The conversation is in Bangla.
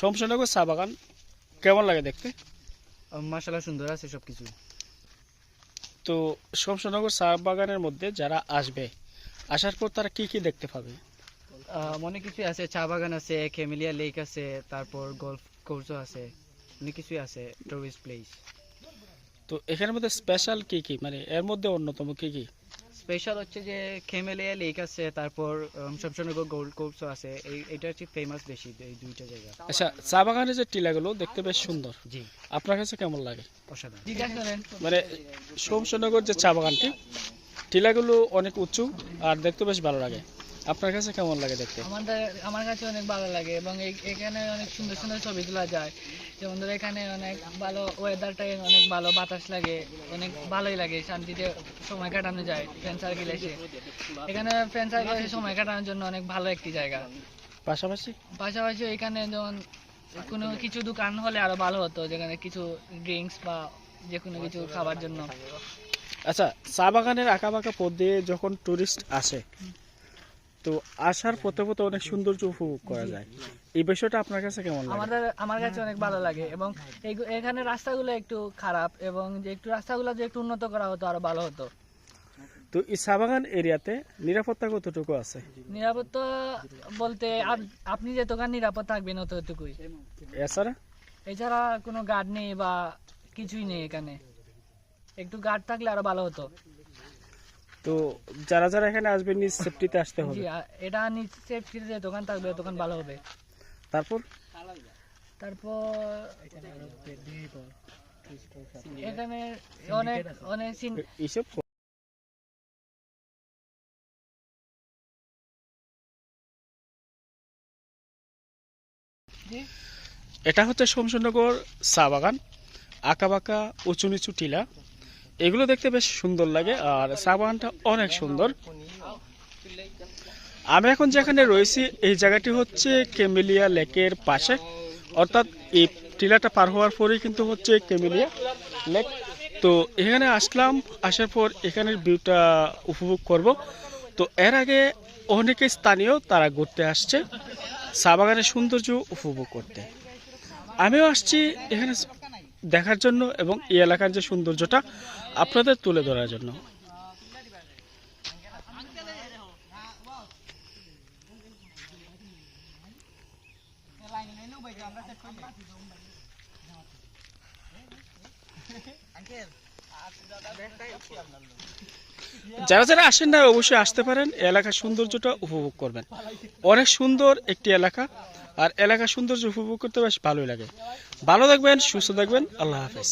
শমশনগর চা বাগান। কেমন লাগে দেখতে? মাসাল্লাহ সুন্দর আছে সব কিছু তো শমশনগর চা বাগানের মধ্যে যারা আসবে আসার পর তারা কি কি দেখতে পাবে? অনেক কিছুই আছে চা বাগান আছে ক্যামেলিয়া লেক আছে তারপর গলফ কোর্সও আছে অনেক কিছুই আছে টুরিস্ট প্লেস তো এখানের মধ্যে স্পেশাল কি কি? মানে এর মধ্যে অন্যতম কি কি? স্পেশাল হচ্ছে যে খেমেলিয়া লেক আছে তারপর শমশানগর গোল্ড কোর্সও আছে। এই এটা হচ্ছে ফেমাস বেশি এই দুইটা জায়গা। আচ্ছা চা বাগানের যে টিলাগুলো দেখতে বেশ সুন্দর। জি। আপনার কাছে কেমন লাগে? অসাধারণ। মানে শমশনগর যে চা বাগানটি টিলাগুলো অনেক উঁচু আর দেখতে বেশ ভালো লাগে। আপনার কাছে কেমন লাগে দেখতে? আমাদের আমার কাছে অনেক ভালো লাগে এবং এখানে অনেক সুন্দর সুন্দর ছবি তোলা যায়। যেমন ধরো এখানে অনেক ভালো ওয়েদারটা অনেক ভালো বাতাস লাগে অনেক ভালোই লাগে শান্তিতে সময় কাটানো যায় ফ্রেন্ড সার্কেল এসে। এখানে ফ্রেন্ড সার্কেল এসে সময় কাটানোর জন্য অনেক ভালো একটি জায়গা। পাশাপাশি? পাশাপাশি এখানে যেমন কোনো কিছু দোকান হলে আরও ভালো হতো যেখানে কিছু ড্রিঙ্কস বা যে কোনো কিছু খাবার জন্য। আচ্ছা চা বাগানের আঁকা বাঁকা পথ দিয়ে যখন টুরিস্ট আসে তো আসার পথে পথে অনেক সৌন্দর্য উপভোগ করা যায়। এই বিষয়টা আপনার কাছে কেমন লাগে? আমাদের আমার কাছে অনেক ভালো লাগে এবং এখানে রাস্তাগুলো একটু খারাপ এবং যে একটু রাস্তাগুলো যে একটু উন্নত করা হতো আরও ভালো হতো। তো এই চা বাগান এরিয়াতে নিরাপত্তা কতটুকু আছে? নিরাপত্তা বলতে আপনি যে দোকান নিরাপদ থাকবেন অতটুকুই। এছাড়া? এছাড়া কোনো গার্ড নেই বা কিছুই নেই এখানে। একটু গার্ড থাকলে আরও ভালো হতো। তো যারা যারা এখানে আসবে নিজ সেফটিতে আসতে হবে। এটা নিচে যে দোকান থাকবে দোকান ভালো হবে। তারপর? তারপর এখানে অনেক অনেক সিন- এইসব এটা হচ্ছে শমশনগর চা বাগান আঁকা বাঁকা উঁচু নিচু টিলা। এগুলো দেখতে বেশ সুন্দর লাগে, আর চা অনেক সুন্দর। আমি এখন যেখানে রয়েছি, এই জায়গাটি হচ্ছে কেমেলিয়া লেকের পাশে। অর্থাৎ এই টিলাটা পার হওয়ার পরেই কিন্তু হচ্ছে কেমেলিয়া লেক। তো এখানে আসলাম, আসার পর এখানের ভিউটা উপভোগ করব। তো এর আগে অনেকে স্থানীয়, তারা ঘুরতে আসছে। চা বাগানের সৌন্দর্য উপভোগ করতে। আমিও আসছি এখানে দেখার জন্য এবং এই এলাকার যে সৌন্দর্যটা আপনাদের তুলে ধরার জন্য। যারা যারা আসেন না, অবশ্যই আসতে পারেন। এলাকার সৌন্দর্যটা উপভোগ করবেন। অনেক সুন্দর একটি এলাকা, আর এলাকার সৌন্দর্য উপভোগ করতে বেশ ভালোই লাগে। ভালো থাকবেন, সুস্থ থাকবেন। আল্লাহ হাফেজ।